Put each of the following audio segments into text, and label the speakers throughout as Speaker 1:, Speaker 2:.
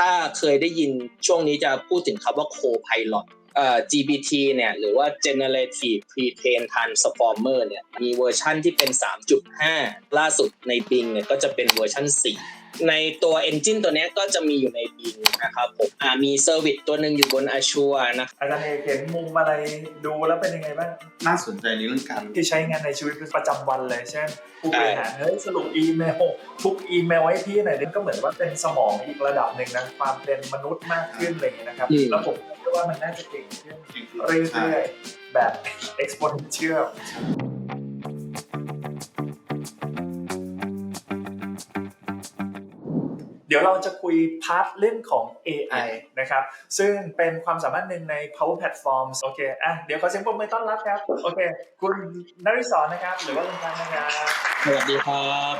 Speaker 1: ถ้าเคยได้ยินช่วงนี้จะพูดถึงคำว่า co-pilot เอ่อ GPT เนี่ยหรือว่า generative pre-trained transformer เนี่ยมีเวอร์ชั่นที่เป็น 3.5 ล่าสุดใน Bing เนี่ยก็จะเป็นเวอร์ชั่น 4 ในตัว Engine ตัวเนี้ยก็จะมีอยู่ใน Bing นะครับผมอ่ามีเซอร์วิสตัวหนึ่งอยู่บน Azure นะ
Speaker 2: อาจารย์เอกเห็นมุมอะไรดูแล้วเป็นยังไงบ้าง
Speaker 3: น่าสนใจในเรื่องการ
Speaker 2: ที่ใช้งานในชีวิตประจำวันเลยเช่นผู้บริหารเฮ้ยสรุปอีเมลทุกอีเมลให้พี่หน่อยดิก็เหมือนว่าเป็นสมองอีกระดับหนึ่งนะความเป็นมนุษย์มากขึ้นอะไรอย่างเงี้ยนะครับ
Speaker 1: อืม
Speaker 2: แล้วผมคิดว่ามันน่าจะเก่งขึ้น
Speaker 3: ใช่
Speaker 2: เรื่อยๆแบบ exponential เดี๋ยวเราจะคุยพาร์ทเรื่องของ AI นะครับ ซึ่งเป็นความสามารถหนึ่งใน Power Platforms โอเคอะเดี๋ยวขอเสียงปรบมือต้อนรับครับ โอเค คุณนริศรนะครับ หรือว่าคุณพันธ์นะครับ
Speaker 1: สวัสดีครับ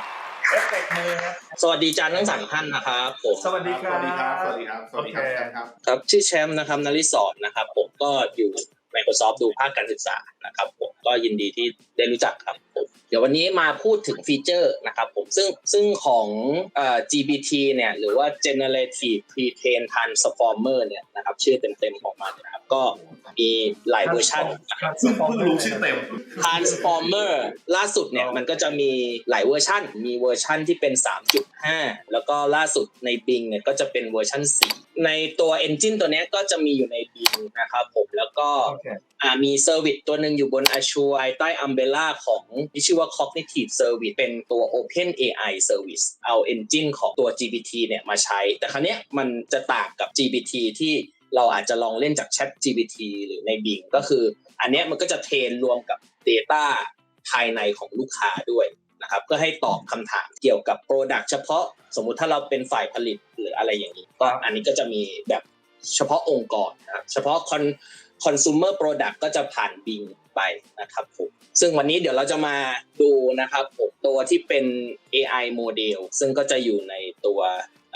Speaker 2: เอฟเฟกต์มือครับ
Speaker 1: สวัสดีจานทั้งสามท่านนะครับผม
Speaker 2: สวัสดีค
Speaker 3: ส
Speaker 2: รับ
Speaker 3: วัสดีครับ สวัสดีครับ สวัสดีครับ
Speaker 2: โอเค
Speaker 3: แชมป์ครับ
Speaker 1: ครับ ชื่อแชมป์นะครับนริศรนะครับ ผมก็อยู่ Microsoft ดูภาคการศึกษานะครับผมก็ยินดีที่ได้รู้จักครับผมเดี๋ยววันนี้มาพูดถึงฟีเจอร์นะครับผมซึ่งซึ่งของเอ่อ GPT เนี่ยหรือว่า generative pre-trained transformer เนี่ยนะครับชื่อเต็มๆของมันนะครับก็มีหลายเวอร์ชันนะครับ
Speaker 3: ซึ่งเพิ่งรู้ชื่อเต็ม
Speaker 1: Transformer ล่าสุดเนี่ยมันก็จะมีหลายเวอร์ชันมีเวอร์ชันที่เป็น 3.5 แล้วก็ล่าสุดใน Bing เนี่ยก็จะเป็นเวอร์ชัน4ในตัว Engine ตัวเนี้ยก็จะมีอยู่ใน Bing นะครับผมแล้วก็
Speaker 2: โอ่า
Speaker 1: มีเซอร์วิสตัวหนึ่งอยู่บน Azure ใต้ umbrella ของที่ชื่อว่า Cognitive Service เป็นตัว Open AI Service เอา engine ของตัว GPT เนี่ยมาใช้ แต่ครั้นี้ยมันจะต่างกับ GPT ที่เราอาจจะลองเล่นจาก Chat GPT หรือใน Bing ก็คือ อันเนี้ยมันก็จะเทรนรวมกับ Data ภายในของลูกค้าด้วยนะครับเพื่อให้ตอบคำถามเกี่ยวกับ Product เฉพาะสมมุติถ้าเราเป็นฝ่ายผลิตหรืออะไรอย่างนี้ ก็อันนี้ก็จะมีแบบเฉพาะองค์กรนะครับเฉพาะคน คอน sumer product ก็จะผ่าน Bing ไปนะครับผมซึ่งวันนี้เดี๋ยวเราจะมาดูนะครับผมตัวที่เป็น AI model ซึ่งก็จะอยู่ในตัว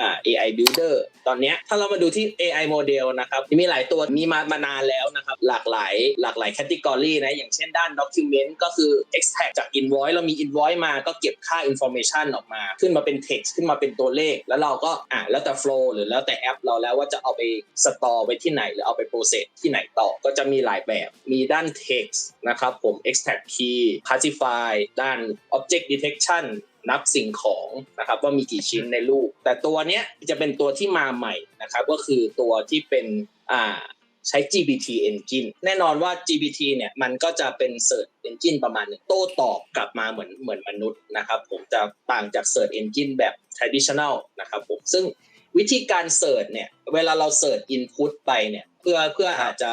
Speaker 1: อ่า AI builder ตอนนี้ถ้าเรามาดูที่ AI model นะครับมีหลายตัวมีมามานานแล้วนะครับ หลากหลายหลากหลาย category นะ อย่างเช่นด้าน document ก็คือ extract จาก invoice เรามี invoice มาก็เก็บค่า information ออกมา ขึ้นมาเป็น text ขึ้นมาเป็นตัวเลข แล้วเราก็อ่าแล้วแต่ flow หรือแล้วแต่แอปเราแล้วว่าจะเอาไป store ไว้ที่ไหน หรือเอาไป process ที่ไหนต่อก็จะมีหลายแบบมีด้าน text นะครับผม extract key classify ด้าน object detection นับสิ่งของนะครับว่ามีกี่ชิ้นในรูปแต่ตัวเนี้ยจะเป็นตัวที่มาใหม่นะครับก็คือตัวที่เป็นอ่าใช้ GPT engine แน่นอนว่า GPT เนี่ยมันก็จะเป็น search engine ประมาณหนึงโต้ตอบกลับมาเหมือนเหมือนมนุษย์นะครับผมจะต่างจาก search engine แบบ traditional นะครับผมซึ่งวิธีการ search เนี่ยเวลาเรา search input ไปเนี่ยเพื่อเพื่ออาจจะ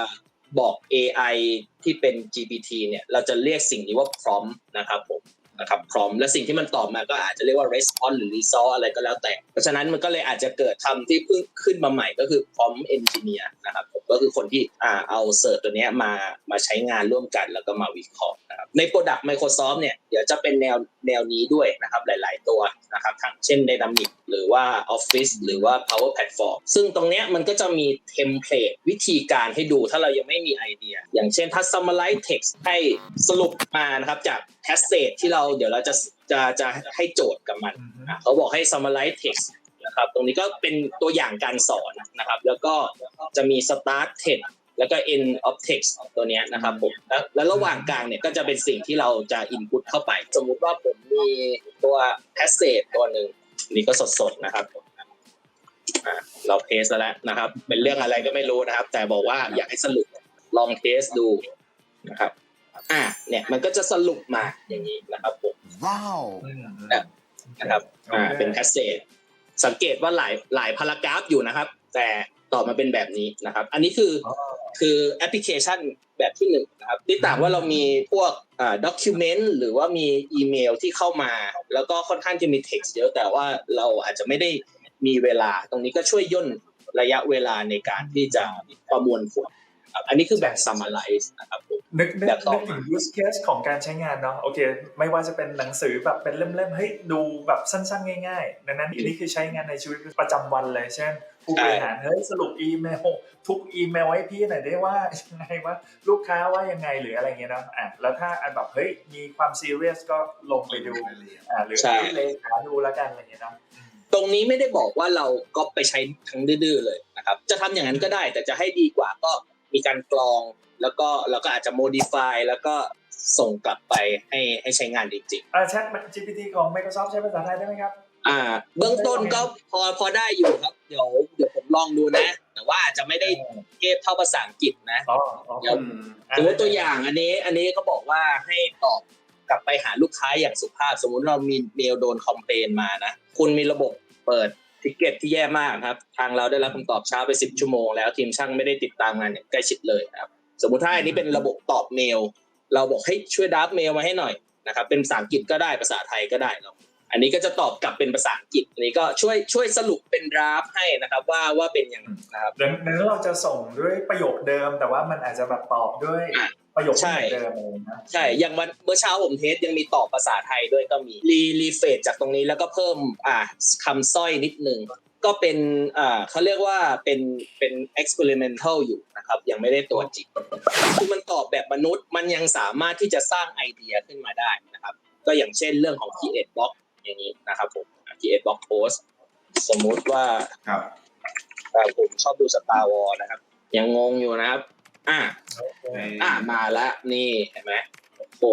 Speaker 1: บอก AI ที่เป็น GPT เนี่ยเราจะเรียกสิ่งนี้ว่า prompt นะครับผม นะครับพร้อมและสิ่งที่มันตอบมาก็อาจจะเรียกว่า response หรือ result อะไรก็แล้วแต่ เพราะฉะนั้นมันก็เลยอาจจะเกิดคำที่เพิ่งขึ้นมาใหม่ก็คือ prompt engineer นะครับผมก็คือคนที่อ่าเอาเสิร์ชตัวนี้มามาใช้งานร่วมกันแล้วก็มาวิเคราะห์นะครับใน Product Microsoft เนี่ยเดี๋ยวจะเป็นแนวแนวนี้ด้วยนะครับหลาย ๆ ตัวนะครับทั้งเช่น Dynamic หรือว่า Office หรือว่า Power Platform ซึ่งตรงเนี้ยมันก็จะมีเทมเพลตวิธีการให้ดูถ้าเรายังไม่มีไอเดีย อย่างเช่นถ้า summarize text ให้สรุปมานะครับจาก passage ที่เราเดี๋ยวเราจะจะจะให้โจทย์กับมัน
Speaker 2: อืม
Speaker 1: อะเขาบอกให้ summarize text นะครับตรงนี้ก็เป็นตัวอย่างการสอนนะครับ แล้วก็จะมี start text แล้วก็ end of text ตัวเนี้ยนะครับผมแล้วแล้วระหว่างกลางเนี่ยก็จะเป็นสิ่งที่เราจะ input เข้าไป สมมุติว่าผมมีตัว passage ตัวหนึ่งนี่ก็สดๆนะครับอะเราเทสแล้วนะครับ เป็นเรื่องอะไรก็ไม่รู้นะครับ แต่บอกว่าอยากให้สรุปลองเทสดูนะครับ อะเนี่ยมันก็จะสรุปมาอย่างนี้นะครับผม
Speaker 4: Wow.
Speaker 2: อืม
Speaker 1: นะครับอ่าเป็นแพสเซจสังเกตว่าหลายหลายพารากราฟอยู่นะครับ แต่ตอบมาเป็นแบบนี้นะครับ อันนี้คือ
Speaker 2: อ๋อ
Speaker 1: คือแอปพลิเคชันแบบที่หนึ่งนะครับที่ต่างว่าเรามีพวกอ่าด็อกิเมนต์หรือว่ามีอีเมลที่เข้ามา แล้วก็ค่อนข้างจะมี text เยอะแต่ว่าเราอาจจะไม่ได้มีเวลา ตรงนี้ก็ช่วยย่นระยะเวลาในการที่จะประมวลผล ครับอันนี้คือแบบ summarize นะครับผม
Speaker 2: นึกนึก
Speaker 1: แบบต่อ
Speaker 2: นึกถึง use case ของการใช้งานเนาะโอเค ไม่ว่าจะเป็นหนังสือแบบเป็นเล่มๆเฮ้ยดูแบบสั้นๆ ง่ายๆ ดังนั้นอันนี้คือใช้งานในชีวิตประจำวันเลยเช่น ผู้บริหารเฮ้ยสรุปอีเมล ทุกอีเมลให้พี่หน่อยได้ว่ายังไงว่าลูกค้าว่ายังไงหรืออะไรเงี้ยเนาะอะแล้วถ้าอันแบบเฮ้ยมีความซีเรียสก็ลงไปดูอ่าหรือ
Speaker 1: ใช่
Speaker 2: ให้เลขาดูแล้วกันอะไรเงี้ยเนาะอืม
Speaker 1: ตรงนี้ไม่ได้บอกว่าเราก็ไปใช้ทั้งดื้อๆเลยนะครับ จะทำอย่างนั้นก็ได้ แต่จะให้ดีกว่าก็ มีการกรอง แล้วก็เราก็อาจจะ modify แล้วก็ส่งกลับไปให้ให้ใช้งานจริง
Speaker 2: อ่า Chat GPT ของ Microsoft ใช้ภาษาไทยได้ไหมครับ
Speaker 1: ๆอ่า เบื้องต้นก็พอพอได้อยู่ครับ เดี๋ยวเดี๋ยวผมลองดูนะ แต่ว่าอาจจะไม่ได้เทพเท่าภาษาอังกฤษนะ
Speaker 2: อ๋ออ๋อ
Speaker 1: เดี๋ยว
Speaker 3: อืม
Speaker 1: สมมติตัวอย่างอันนี้อันนี้ก็บอกว่าให้ตอบกลับไปหาลูกค้าอย่างสุภาพ สมมุติเรามีเมลโดนคอมเพลนมานะ คุณมีระบบเปิด ทิเก็ตที่แย่มากครับ ทางเราได้รับคำตอบช้าไปสิบชั่วโมงแล้วทีมช่างไม่ได้ติดตามงานอย่างใกล้ชิดเลยครับ สมมุติถ้าอันนี้เป็นระบบตอบเมล เราบอกให้ช่วยดับเมลมาให้หน่อยนะครับ เป็นภาษาอังกฤษก็ได้ภาษาไทยก็ได้เราอันนี้ก็จะตอบกลับเป็นภาษาอังกฤษอันนี้ก็ช่วยช่วยสรุปเป็นดราฟให้นะครับว่าว่าเป็นอย่างไรนะครับ
Speaker 2: ดังนั้นเราจะส่งด้วยประโยคเดิมแต่ว่ามันอาจจะแบบตอบด้วย ประโยค
Speaker 1: ใช่
Speaker 2: ที่เหมือนเดิมอะไรนะ
Speaker 1: ใช่อย่างวันเมื่อเช้าผมเทสยังมีตอบภาษาไทยด้วยก็มีรีรีเฟรชจากตรงนี้แล้วก็เพิ่มอ่าคำสร้อยนิดนึงก็เป็นอ่าเขาเรียกว่าเป็นเป็น experimental อยู่นะครับ ยังไม่ได้ตัวจริงคือมันตอบแบบมนุษย์มันยังสามารถที่จะสร้างไอเดียขึ้นมาได้นะครับ ก็อย่างเช่นเรื่องของ create block อย่างนี้นะครับผม create block post สมมุติว่า
Speaker 3: ครับ
Speaker 1: อ่าผมชอบดู Star Wars นะครับ ยังงงอยู่นะครับ อ่าอ่ามาแล้วนี่เห็นไหมโอ้โห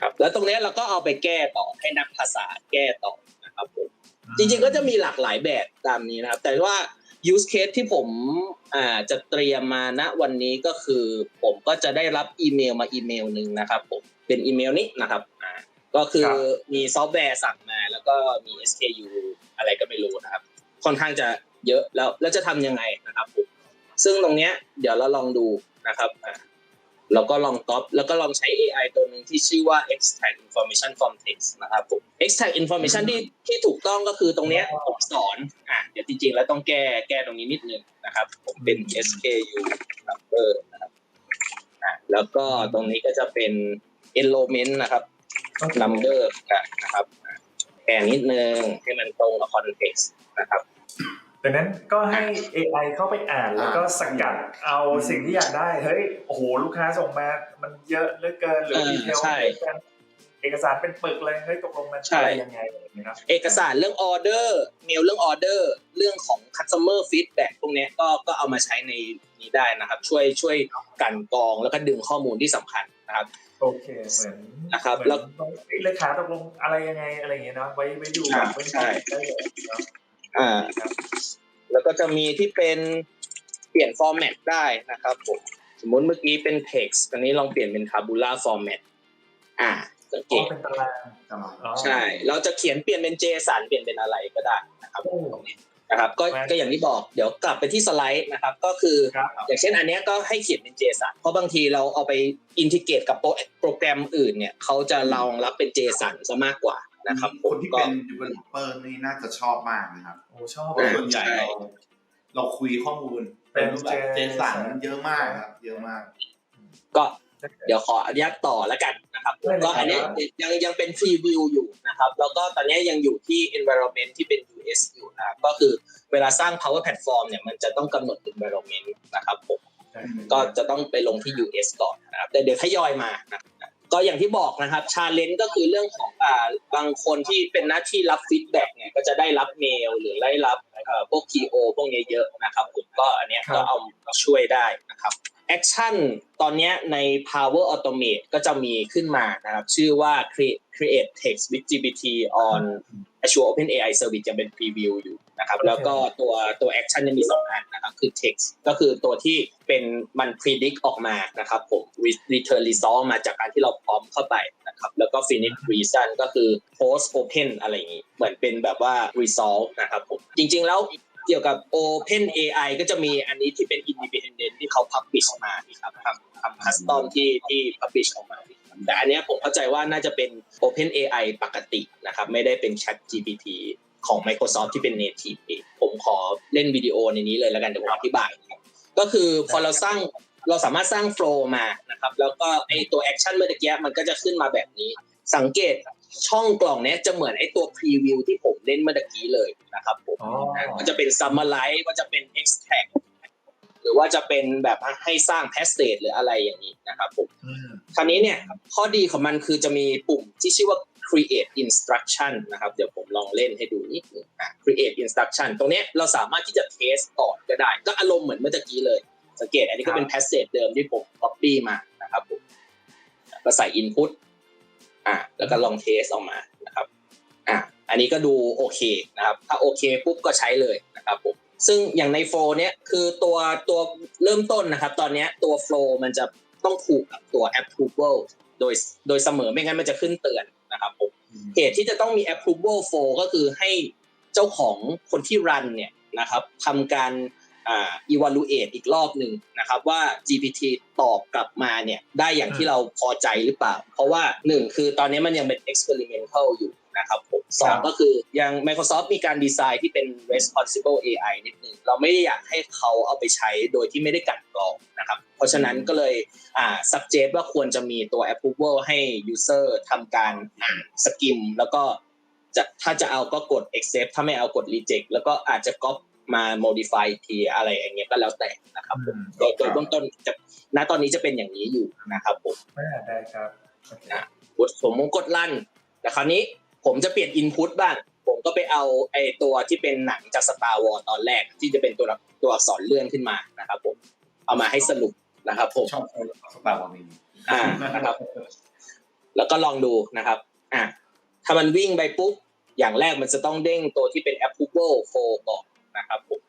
Speaker 1: ครับ แล้วตรงเนี้ยเราก็เอาไปแก้ต่อให้นักภาษาแก้ต่อนะครับผมจริงๆก็จะมีหลากหลายแบบตามนี้นะครับ แต่ว่า use case ที่ผมอ่าจะเตรียมมาณวันนี้ก็คือ ผมก็จะได้รับอีเมลมาอีเมลหนึ่งนะครับผมเป็นอีเมลนี้นะครับอ่าก็คือมีซอฟต์แวร์สั่งมา แล้วก็มี SKU อะไรก็ไม่รู้นะครับ ค่อนข้างจะเยอะแล้วแล้วจะทำยังไงนะครับผม ซึ่งตรงเนี้ยเดี๋ยวเราลองดูนะครับอะเราก็ลองก๊อปแล้วก็ลองใช้ AI ตัวหนึ่งที่ชื่อว่า extract information from text นะครับผม extract information ที่ที่ถูกต้องก็คือตรงเนี้ยผมสอนอะเดี๋ยวจริงๆแล้วต้องแก้แก้ตรงนี้นิดนึงนะครับ ผมเป็น SKU number นะครับอะแล้วก็ตรงนี้ก็จะเป็น enrollment นะครับ number นะครับอะแก้นิดนึงให้มันตรงกับ context นะครับ
Speaker 2: ดังนั้นก็ให้ AI เข้าไปอ่านแล้วก็สกัดเอาสิ่งที่อยากได้ เฮ้ย โอ้โห ลูกค้าส่งมา มันเยอะเหลือเกิน หรือ
Speaker 1: เออ
Speaker 2: ดีเทล
Speaker 1: ใช่
Speaker 2: เยอะเกินเอกสารเป็นปึกเลย เฮ้ย ตกลงมัน
Speaker 1: ใช่
Speaker 2: อะไรยังไงนะครับ
Speaker 1: เอกสารเรื่องออเดอร์ เมลเรื่องออเดอร์ เรื่องของ customer feedback พวกเนี้ยก็ ก็เอามาใช้ในนี้ได้นะครับ ช่วย ช่วยกลันกรองแล้วก็ดึงข้อมูลที่สำคัญนะครับ
Speaker 2: โอเคเหมือน
Speaker 1: นะครับ
Speaker 2: เหมือน
Speaker 1: แล้ว
Speaker 2: เลขาตกลงอะไรยังไงอะไรอย่างเงี้ยเนาะไว้ไว้ดู
Speaker 1: อ่า
Speaker 2: ไว้ดู
Speaker 1: ใช่
Speaker 2: ได้เลยเนาะ
Speaker 1: อ่า
Speaker 2: ครับ
Speaker 1: แล้ว ก็จะมีที่เป็นเปลี่ยน format ได้นะครับผมสมมุติเมื่อกี้เป็น text ตอนนี้ลองเปลี่ยนเป็น tabular format อ่าสังเก
Speaker 2: อ๋อ
Speaker 1: ต
Speaker 2: เป็นตาราง
Speaker 3: ตลอด
Speaker 2: อ๋อ
Speaker 1: ใช่ เราจะเขียนเปลี่ยนเป็น JSON เปลี่ยนเป็นอะไรก็ได้นะครับ
Speaker 2: โอ้
Speaker 1: ตรงนี้นะครับก็
Speaker 2: แม่น
Speaker 1: ก็อย่างที่บอกเดี๋ยวกลับไปที่สไลด์นะครับ ก็คือ
Speaker 2: ครับ
Speaker 1: อย่างเช่นอันเนี้ยก็ให้เขียนเป็น JSON เพราะบางทีเราเอาไปอินทิเกรตกับโปรโปรแกรมอื่นเนี่ยเขาจะรองรับเป็น JSON ซะมากกว่า นะครับผ
Speaker 3: ค
Speaker 1: ม
Speaker 3: นที่
Speaker 1: ก็
Speaker 3: เป็น developer นี่น่าจะชอบมากนะครับ
Speaker 2: โอ้ชอบ
Speaker 3: เพราะส่วนใหญ่เราเราคุยข้อมูล เป็นรูปแบบ
Speaker 2: เป็น
Speaker 3: เจสันเยอะมากครับ เยอะมาก
Speaker 1: ก็เดี๋ยวขออนุญาตต่อแล้วกันนะครับ
Speaker 2: ได้เลย
Speaker 1: ก็อันเนี้ย
Speaker 2: ครับ
Speaker 1: ยังยังเป็นพรีวิวอยู่นะครับ แล้วก็ตอนเนี้ยยังอยู่ที่ environment ที่เป็น US อยู่นะครับก็คือเวลาสร้าง power platform เนี่ยมันจะต้องกำหนด environment นะครับผมก็จะต้องไปลงที่ US ก่อนนะครับแต่เดี๋ยวทยอยมานะครับ ก็อย่างที่บอกนะครับชาเลนจ์ก็คือเรื่องของอ่าบางคนที่เป็นหน้าที่รับฟีดแบ็กเนี่ยก็จะได้รับเมลหรือได้รับเอ่อพวก PO พวกนี้เยอะนะครับผมก็อันเนี้ย
Speaker 2: ครับ
Speaker 1: ก็เอามาช่วยได้นะครับแอคชั่นตอนเนี้ยใน Power Automate ก็จะมีขึ้นมานะครับ ชื่อว่า create create text with GPT on Azure OpenAI Service จะเป็นพรีวิวอยู่นะครับ
Speaker 2: โอเค
Speaker 1: แล้วก็ตัวตัวแอคชั่นจะมีสองอันนะครับคือ text ก็คือตัวที่เป็นมัน predict ออกมานะครับผม Re- return result มาจากการที่เราพร้อมเข้าไปนะครับแล้วก็ finish reason ก็คือ post open อะไรอย่างนี้เหมือนเป็นแบบว่า result นะครับผมจริง ๆ แล้วเกี่ยวกับ Open AI ก็จะมีอันนี้ที่เป็น independent ที่เขา publish มาครับทำทำ custom ที่ที่ publish ออกมา แต่อันเนี้ยผมเข้าใจว่าน่าจะเป็น Open AI ปกตินะครับ ไม่ได้เป็น Chat GPT ของ Microsoft ที่เป็น native เองผมขอเล่นวิดีโอในนี้เลยแล้วกันเดี๋ยวผมอธิบายนะครับก็คือพอเราสร้างเราสามารถสร้าง flow มานะครับแล้วก็ไอตัว action เมื่อกี้มันก็จะขึ้นมาแบบนี้ สังเกตช่องกล่องเนี้ยจะเหมือนไอตัว preview ที่ผมเล่นเมื่อกี้เลยนะครับผม
Speaker 2: อ๋อ
Speaker 1: ก็จะเป็น summarize ก็จะเป็น extract หรือว่าจะเป็นแบบให้สร้าง passage หรืออะไรอย่างนี้นะครับผม
Speaker 2: อืม
Speaker 1: คราวนี้เนี่ยข้อดีของมันคือจะมีปุ่มที่ชื่อว่า create instruction นะครับเดี๋ยวผมลองเล่นให้ดูนิดนึงอะ create instruction ตรงเนี้ยเราสามารถที่จะ test ก่อนก็ได้ ก็อารมณ์เหมือนเมื่อกี้เลย สังเกตอันนี้ก็เป็น passage เดิมที่ผม copy มานะครับผมก็ใส่ input อะแล้วก็ลอง test ออกมานะครับอะอันนี้ก็ดูโอเคนะครับ ถ้าโอเคปุ๊บก็ใช้เลยนะครับผม ซึ่งอย่างในโฟล์เนี้ยคือตัวตัวเริ่มต้นนะครับ ตอนเนี้ยตัวโฟล์มันจะต้องผูกกับตัว approval โดยโดยเสมอไม่งั้นมันจะขึ้นเตือนนะครับผมเหตุที่จะต้องมี approval for ก็คือให้เจ้าของคนที่รันเนี่ยนะครับทำการอ่า evaluate อีกรอบหนึ่งนะครับว่า GPT ตอบกลับมาเนี่ยได้อย่างที่เราพอใจหรือเปล่า เพราะว่าหนึ่งคือตอนนี้มันยังเป็น experimental อยู่ นะครับผมสองก็คือยัง Microsoft มีการดีไซน์ที่เป็น responsible AI นิดนึงเราไม่ได้อยากให้เขาเอาไปใช้โดยที่ไม่ได้กลันกรองนะครับ เพราะฉะนั้นก็เลยอ่า suggest ว่าควรจะมีตัว approval ให้ user ทำการอ่านสกิมแล้วก็จะถ้าจะเอาก็กด accept ถ้าไม่เอากด reject แล้วก็อาจจะก๊อปมา modify อีกทีอะไรอย่างเงี้ยก็แล้วแต่นะครับผมโดยโดยเบื้องต้นจะณตอนนี้จะเป็นอย่างนี้อยู่นะครับผม
Speaker 2: ไม่อ่านได้ครับโอเค
Speaker 1: กดผมกดลั่นแต่คราวนี้ ผมจะเปลี่ยน input บ้าง ผมก็ไปเอาไอตัวที่เป็นหนังจาก Star Wars ตอนแรกที่จะเป็นตัวตัวอักษรเลื่อนขึ้นมานะครับ ผม เอามาให้สรุปนะครับ ผม
Speaker 3: ชอบสตาร์วอร์นี่
Speaker 1: อ่านะครับ แล้วก็ลองดูนะครับ อะถ้ามันวิ่งไปปุ๊บอย่างแรกมันจะต้องเด้งตัวที่เป็น approval for ก่อนนะครับผม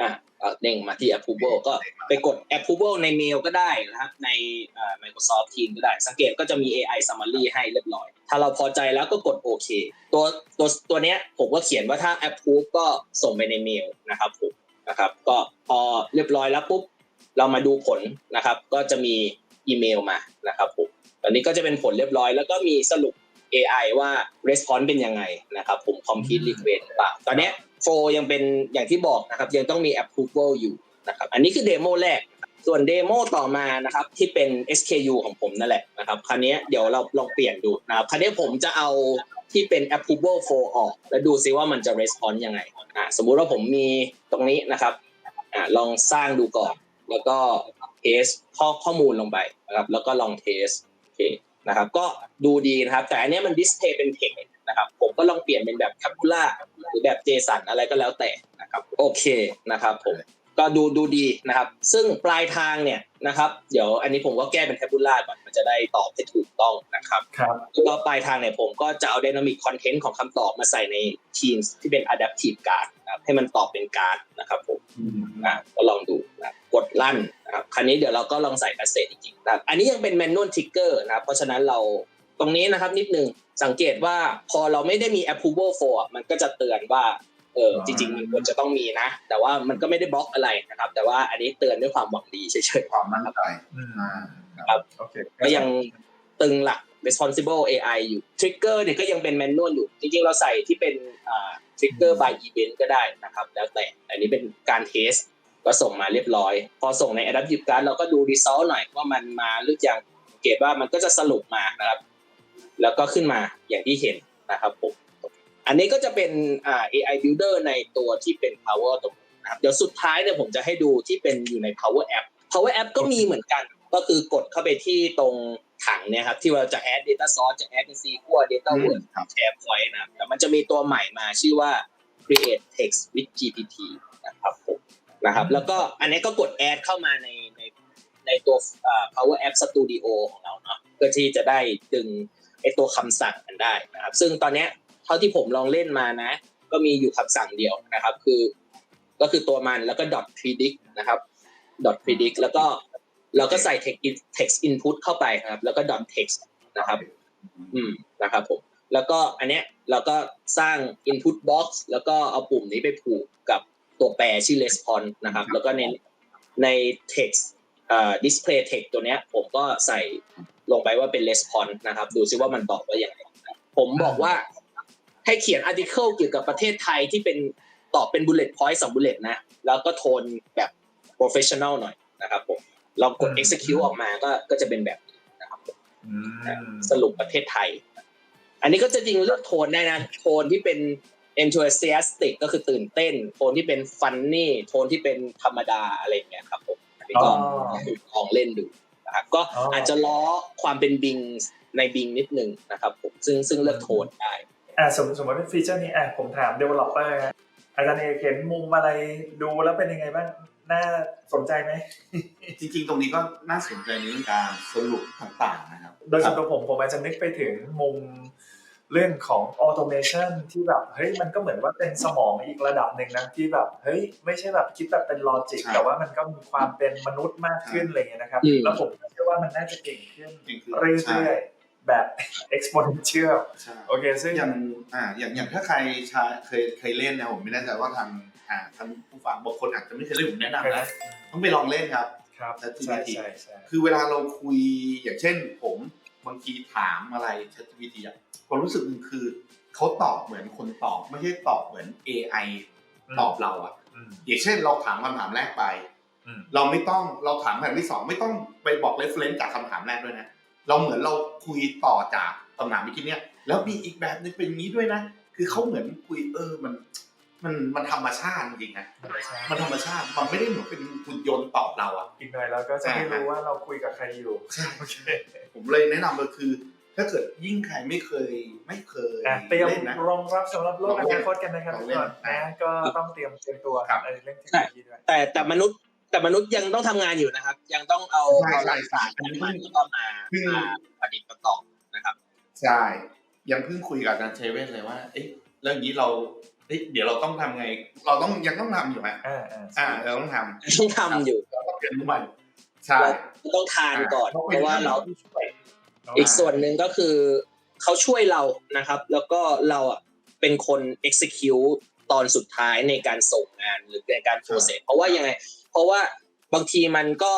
Speaker 1: อะเอา เด้งมาที่ approval ก็ไปกด approval ในเมลก็ได้นะครับในเอ่อ Microsoft Teams ก็ได้ สังเกตก็จะมี AI summary ให้เรียบร้อย ถ้าเราพอใจแล้วก็กดโอเคตัวตัวตัวเนี้ยผมก็เขียนว่าถ้า approve ก็ส่งไปในเมลนะครับผมนะครับก็พอเรียบร้อยแล้วปุ๊บเรามาดูผลนะครับ ก็จะมีอีเมลมานะครับผมตอนนี้ก็จะเป็นผลเรียบร้อย แล้วก็มีสรุป AI ว่า response เป็นยังไงนะครับผม complete request หรือเปล่าตอนเนี้ย โฟยังเป็นอย่างที่บอกนะครับ ยังต้องมี approval อยู่นะครับ อันนี้คือเดโมแรก ส่วนเดโมต่อมานะครับที่เป็น SKU ของผมนั่นแหละนะครับ คราวนี้เดี๋ยวเราลองเปลี่ยนดูนะครับ คราวนี้ผมจะเอาที่เป็น approval for ออก แล้วดูซิว่ามันจะ response ยังไงอ่าสมมุติว่าผมมีตรงนี้นะครับอ่าลองสร้างดูก่อน แล้วก็เทสข้อข้อมูลลงไปนะครับ แล้วก็ลองเทสโอเคนะครับ ก็ดูดีนะครับ แต่อันนี้มันดิสเพย์เป็นเทค นะครับ ผมก็ลองเปลี่ยนเป็นแบบ tabular หรือแบบ JSON อะไรก็แล้วแต่นะครับโอเคนะครับผมก็ดูดูดีนะครับ ซึ่งปลายทางเนี่ยนะครับเดี๋ยวอันนี้ผมก็แก้เป็น tabular ก่อนมันจะได้ตอบให้ถูกต้องนะครับ
Speaker 2: ครับ
Speaker 1: แล้วก็ปลายทางเนี่ยผมก็จะเอา dynamic content ของคำตอบมาใส่ใน Teams ที่เป็น adaptive card นะครับให้มันตอบเป็นการ์ดนะครับผมอะก็ลองดูนะครับกดลั่นนะครับคราวนี้เดี๋ยวเราก็ลองใส่ passage จริงๆนะครับอันนี้ยังเป็น manual trigger นะครับเพราะฉะนั้นเรา ตรงนี้นะครับนิดนึงสังเกตว่าพอเราไม่ได้มี approval for อะมันก็จะเตือนว่าเออจริงๆมันควรจะต้องมีนะ แต่ว่ามันก็ไม่ได้บล็อกอะไรนะครับ แต่ว่าอันนี้เตือนด้วยความหวังดีเฉย
Speaker 3: ความมั่นใจ
Speaker 2: อืม
Speaker 3: อ่า
Speaker 1: ครับ
Speaker 2: โอเค
Speaker 1: ๆก็ยังตึงหลัก responsible AI อยู่ trigger เนี่ยก็ยังเป็น manual อยู่ จริงๆ เราใส่ที่เป็นอ่า trigger by event ก็ได้นะครับ แล้วแต่อันนี้เป็นการเทสก็ส่งมาเรียบร้อย พอส่งใน Adaptive Card เราก็ดู result หน่อยว่ามันมาหรือยังสังเกตว่ามันก็จะสรุปมานะครับ แล้วก็ขึ้นมาอย่างที่เห็นนะครับผม อันนี้ก็จะเป็นอ่า AI Builder ในตัวที่เป็น Power ตรงนี้นะครับเดี๋ยวสุดท้ายเนี่ยผมจะให้ดูที่เป็นอยู่ใน Power App Power App ก็มีเหมือนกัน ก็คือกดเข้าไปที่ตรงถังเนี่ยครับที่เราจะ add data source จะ add เป็น SQL data word
Speaker 3: ครับ
Speaker 1: SharePoint นะครับแต่มันจะมีตัวใหม่มาชื่อว่า create text with GPT นะครับผมนะครับ แล้วก็อันนี้ก็กด add เข้ามาในในในตัวเอ่อ Power App Studio ของเราเนาะเพื่อที่จะได้ดึง ไอตัวคำสั่งกันได้นะครับ ซึ่งตอนเนี้ยเท่าที่ผมลองเล่นมานะ ก็มีอยู่คำสั่งเดียวนะครับ คือ ก็คือตัวมันแล้วก็ dot predict นะครับ dot predict แล้วก็เราก็ใส่ text in- text input เข้าไปนะครับ แล้วก็ dot text นะครับ อืมนะครับผมแล้วก็อันเนี้ยเราก็สร้าง input box แล้วก็เอาปุ่มนี้ไปผูกกับตัวแปรชื่อ response นะครับ แล้วก็ในใน text เอ่อ display text ตัวเนี้ยผมก็ใส่ลงไปว่าเป็น response นะครับ ดูซิว่ามันตอบว่าอย่างไรนะผมบอกว่าให้เขียน article เกี่ยวกับประเทศไทยที่เป็นตอบเป็น bullet point สอง bullet นะ แล้วก็โทนแบบ professional หน่อยนะครับผมลองกด execute ออกมาก็ก็จะเป็นแบบนี้นะครับ
Speaker 2: อืม
Speaker 1: สรุปประเทศไทย อันนี้ก็จะจริงเลือกโทนได้นะ โทนที่เป็น enthusiastic ก็คือตื่นเต้น โทนที่เป็น funny โทนที่เป็นธรรมดาอะไรอย่างเงี้ยครับผม อันนี้ก็
Speaker 2: อ๋อ
Speaker 1: ลองเล่นดูนะครับก็
Speaker 2: อ๋ออ
Speaker 1: อาจจะล้อความเป็นบิงใน Bing นิดนึงนะครับผมซึ่งซึ่งเลือกโทนได้
Speaker 2: อ่าสมสมมติว่าฟีเจอร์นี้อะผมถาม developer ฮะอาจารย์เอกเห็นมุมอะไรดูแล้วเป็นยังไงบ้างน่าสนใจไหม
Speaker 3: จริงๆ ตรงนี้ก็น่าสนใจในเรื่องการสรุปต่างๆนะครับ
Speaker 2: โดยส่วนตัวผมผมอาจจะนึกไปถึงมุม เรื่องของ automation ที่แบบเฮ้ยมันก็เหมือนว่าเป็นสมองอีกระดับหนึ่งนะที่แบบเฮ้ยไม่ใช่แบบคิดแบบเป็นลอจิก
Speaker 3: ใช่
Speaker 2: แต่ว่ามันก็มีความเป็นมนุษย์มากขึ้นอะไรเงี้ยนะครับ
Speaker 1: อืม
Speaker 2: แล้วผมเชื่อว่ามันน่าจะเก่งขึ้น
Speaker 3: จริงคือ
Speaker 2: เรื่อยๆแบบ exponential
Speaker 3: ใช่
Speaker 2: โอเคซึ่ง
Speaker 3: อย่างอ่าอย่างอย่างถ้าใครชาเคยเคยเล่นนะผมไม่แน่ใจว่าทางอ่าทางผู้ฟังบางคนอาจจะไม่เคยเล่นผมแนะนำนะต้องไปลองเล่นครับ
Speaker 2: ครับ
Speaker 3: ChatGPT
Speaker 2: ใช่ใช่ใช่
Speaker 3: คือเวลาเราคุยอย่างเช่นผม บางทีถามอะไร ChatGPT อะความรู้สึกหนึงคือเขาตอบเหมือนคนตอบ ไม่ใช่ตอบเหมือน AI ตอบเราอะ
Speaker 2: อืม
Speaker 3: อย่างเช่นเราถามคำถามแรกไป
Speaker 2: อืม
Speaker 3: เราไม่ต้องเราถามคำถามที่สองไม่ต้องไปบอก reference จากคำถามแรกด้วยนะเราเหมือนเราคุยต่อจากคำถามเมื่อกี้เนี่ยแล้วมีอีกแบบหนึงเป็นอย่างนี้ด้วยนะ คือเขาเหมือนคุยเออมัน มันมันธรรมชาติจริงๆนะมันธรรมชาติมันไม่ได้เหมือนเป็นหุ่นยนต์ตอบเราอะ
Speaker 2: อีกหน่อยเราก็จะไม่รู้ว่าเราคุยกับใครอยู่
Speaker 3: ใช่
Speaker 2: โอเค
Speaker 3: ผมเลยแนะนำเลยคือ ถ้าเกิดยิ่งใครไม่เคยไม่เคย
Speaker 2: อะเตรียม
Speaker 3: เล่นนะ
Speaker 2: รองรับสำหรับโลกอนาคตกันนะครับ
Speaker 3: ล
Speaker 2: ทุ
Speaker 3: อง
Speaker 2: ก
Speaker 3: เล่น
Speaker 2: คนนะก็ต้องเตรียมเตรียมตัว
Speaker 3: ครับ
Speaker 2: ในเรื่องเทคโนโลยีด้วย
Speaker 1: แต่แต่มนุษย์แต่มนุษย์ยังต้องทำงานอยู่นะครับ ยังต้องเอา
Speaker 3: ใช่
Speaker 1: เอา
Speaker 3: ใช่
Speaker 1: หลักฐาน
Speaker 3: ใช่
Speaker 1: มาแล้วก็มา
Speaker 3: คือ
Speaker 1: มาประดิษฐ์ประต่อนะครับ
Speaker 3: ใช่ยังเพิ่งคุยกับอาจารย์เชเว่นเลยว่า เอ๊ะแล้วอย่างนี้เรา เอ๊ะเดี๋ยวเราต้องทำไง เราต้องยังต้องทำอยู่ไหม
Speaker 2: อ่าอ่า
Speaker 3: อ่าเราต้องทำ
Speaker 1: ต้องทำอยู่
Speaker 3: เราต้องเรียนรู้มันใช่
Speaker 1: เราต้องทานก่อน เพราะว่าเรา
Speaker 3: ช่วย
Speaker 1: อีกส่วนหนึ่งก็คือเขาช่วยเรานะครับ แล้วก็เราอะเป็นคน execute ตอนสุดท้ายในการส่งงานหรือในการ process เพราะว่ายังไง เพราะว่าบางทีมันก็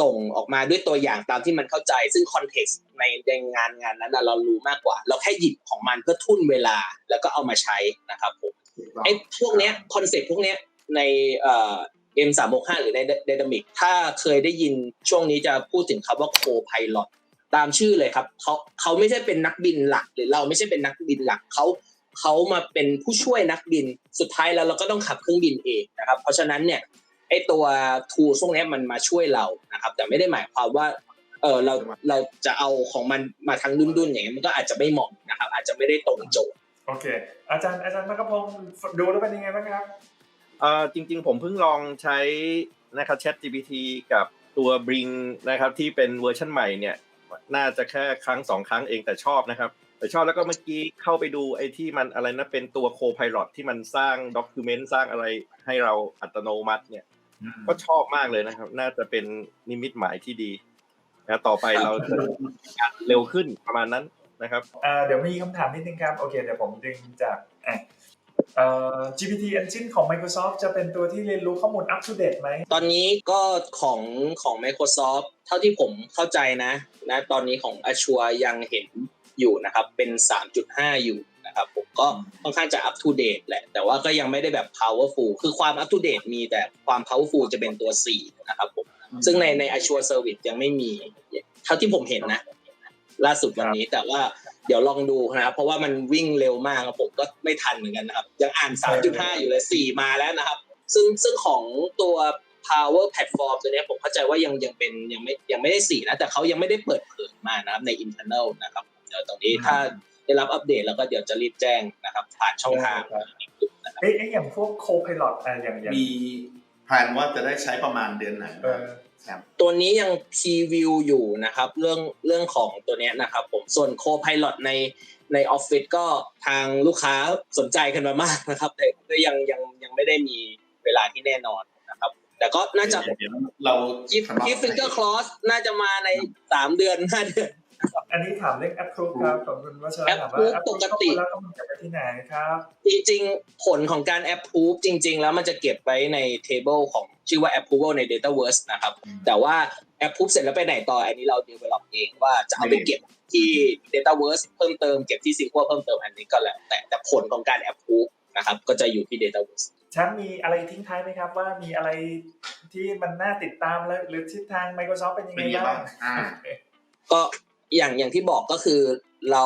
Speaker 1: ส่งออกมาด้วยตัวอย่างตามที่มันเข้าใจ ซึ่ง context ในในงานงานนั้นน่ะเรารู้มากกว่า เราแค่หยิบของมันเพื่อทุ่นเวลาแล้วก็เอามาใช้นะครับผม
Speaker 3: ถูกต้อง
Speaker 1: ไอ้พวกเนี้ยคอนเซ็ปต์พวกเนี้ยในเอ่อ M 3 6 5หรือใน Dynamic ถ้าเคยได้ยินช่วงนี้จะพูดถึงคำว่า Co-pilot ตามชื่อเลยครับเขาเขาไม่ใช่เป็นนักบินหลัก หรือเราไม่ใช่เป็นนักบินหลักเขาเขามาเป็นผู้ช่วยนักบินสุดท้ายแล้วเราก็ต้องขับเครื่องบินเองนะครับ เพราะฉะนั้นเนี่ย ไอ้ตัวทูพวกเนี้ยมันมาช่วยเรานะครับ แต่ไม่ได้หมายความว่าเออเราเราจะเอาของมันมาทางดุนๆอย่างเงี้ยมันก็อาจจะไม่เหมาะนะครับ อาจจะไม่ได้ตรงโจทย์
Speaker 2: โอเค อาจารย์อาจารย์พักพงศ์ดูแล้วเป็นยังไงบ้างครับ
Speaker 4: เอ่อจริง ๆ ผมเพิ่งลองใช้นะครับ Chat GPT กับตัว Bring นะครับที่เป็นเวอร์ชันใหม่เนี่ยน่าจะแค่ครั้งสองครั้งเองแต่ชอบนะครับ แต่ชอบแล้วก็เมื่อกี้เข้าไปดูไอ้ที่มันอะไรนะเป็นตัว Co-pilot ที่มันสร้างด็อกิเมนต์สร้างอะไรให้เราอัตโนมัติเนี่ย ก็ชอบมากเลยนะครับ น่าจะเป็นนิมิตหมายที่ดีนะต่อไปเราจะงานเร็วขึ้นประมาณนั้นนะครับ
Speaker 2: อ่าเดี๋ยวมีคำถามนิดนึงครับ โอเค เดี๋ยวผมดึงจากอะเอ่อ GPT Engine ของ Microsoft จะเป็นตัวที่เรียนรู้ข้อมูล up to date ไหม
Speaker 1: ตอนนี้ก็ของของ Microsoft เท่าที่ผมเข้าใจนะนะ ตอนนี้ของ Azure ยังเห็นอยู่นะครับ เป็น 3.5 อยู่นะครับผม ก็ค่อนข้างจะ up to date แหละ แต่ว่าก็ยังไม่ได้แบบ powerful คือความ up to date มีแต่ความ powerful จะเป็นตัว 4 นะครับผม ซึ่งในใน Azure Service ยังไม่มีเท่าที่ผมเห็นนะ ล่าสุดวันนี้แต่ว่าเดี๋ยวลองดูนะครับ เพราะว่ามันวิ่งเร็วมากครับผมก็ไม่ทันเหมือนกันนะครับ ยังอ่าน 3.5 อยู่เลย 4 มาแล้วนะครับ ซึ่งซึ่งของตัว power platform ตัวเนี้ยผมเข้าใจว่ายังยังเป็นยังไม่ยังไม่ได้4นะแต่เขายังไม่ได้เปิดเผยมานะครับใน internal นะครับเดี๋ยวตรงนี้ถ้า ได้รับอัปเดตแล้วก็เดี๋ยวจะรีบแจ้งนะครับผ่านช่องทาง
Speaker 2: ครับ
Speaker 1: นะครับ
Speaker 2: เอ้ยเอ้ยอย่างพวก Co-pilot อะอย่างอย่าง
Speaker 3: มีแผนว่าจะได้ใช้ประมาณเดือนไหน
Speaker 2: เออ
Speaker 3: แซม
Speaker 1: ตัวนี้ยังพรีวิวอยู่นะครับเรื่องเรื่องของตัวเนี้ยนะครับผมส่วน Co-pilot ในในออฟฟิศก็ทางลูกค้าสนใจกันมามากนะครับ แต่ก็ยังยังยังไม่ได้มีเวลาที่แน่นอนนะครับ แต่ก็น่าจะ
Speaker 3: เดี๋ยวเรา
Speaker 1: คิดคิดฟิงเกอร์คลอสน่าจะมาในสามเดือนห้าเดือน
Speaker 2: อันนี้ถามเรื่อง approve ครับของคุณวัชระถามว่า
Speaker 1: approve
Speaker 2: approve
Speaker 1: ปกติ
Speaker 2: แล้วก็มันจะไปที่ไหนครับ
Speaker 1: จริงๆ ผลของการ approve จริง ๆ แล้วมันจะเก็บไว้ใน table ของชื่อว่า approval ใน Dataverse นะครับ แต่ว่า approve เสร็จแล้วไปไหนต่อ อันนี้เรา develop เองว่าจะเอาไปเก็บที่ Dataverse เพิ่มเติมเก็บที่ SQL เพิ่มเติมอันนี้ก็แล้วแต่แต่ผลของการ approve นะครับก็จะอยู่ที่ Dataverse
Speaker 2: แชมป์มีอะไรทิ้งท้ายไหมครับว่ามีอะไรที่มันน่าติดตามแล้วหรือทิศทาง Microsoft เป็นยัง
Speaker 3: เป็
Speaker 2: ไง
Speaker 3: นยังไง
Speaker 2: บ้า
Speaker 3: บ้างงอ่า
Speaker 1: ก็ อย่างอย่างที่บอกก็คือเรา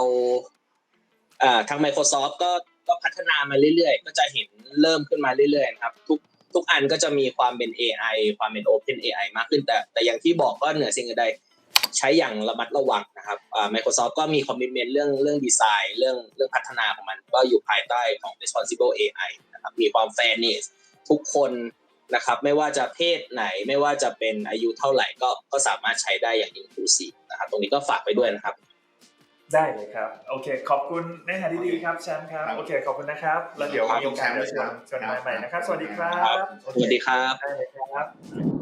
Speaker 1: ทาง Microsoft ก็ก็พัฒนามาเรื่อยๆ ก็จะเห็นเริ่มขึ้นมาเรื่อยๆนะครับ ทุกทุกอันก็จะมีความเป็น AI ความเป็น Open AI มากขึ้น แต่แต่อย่างที่บอกก็เหนือสิ่งใดใช้อย่างระมัดระวังนะครับ Microsoft ก็มีคอมมิชเมนต์เรื่องเรื่องดีไซน์เรื่องเรื่องพัฒนาของมัน ก็อยู่ภายใต้ของ responsible AI นะครับ มีความ fairness ทุกคนนะครับ ไม่ว่าจะเพศไหน ไม่ว่าจะเป็นอายุเท่าไหร่ก็ก็สามารถใช้ได้อย่าง inclusive นะครับ ตรงนี้ก็ฝากไปด้วยนะครับ
Speaker 2: ได้เลยครับ โอเค ขอบคุณเนื้อหาดีๆครับแชมป์ครับ
Speaker 3: ครับ
Speaker 2: โอเค ขอบคุณนะครับ แล้วเดี๋ยวมีโอกาสจะชวนชวนมาใหม่นะครับ สวัสดีครับ
Speaker 1: สวัสดีครับ
Speaker 2: ได้เลยครับ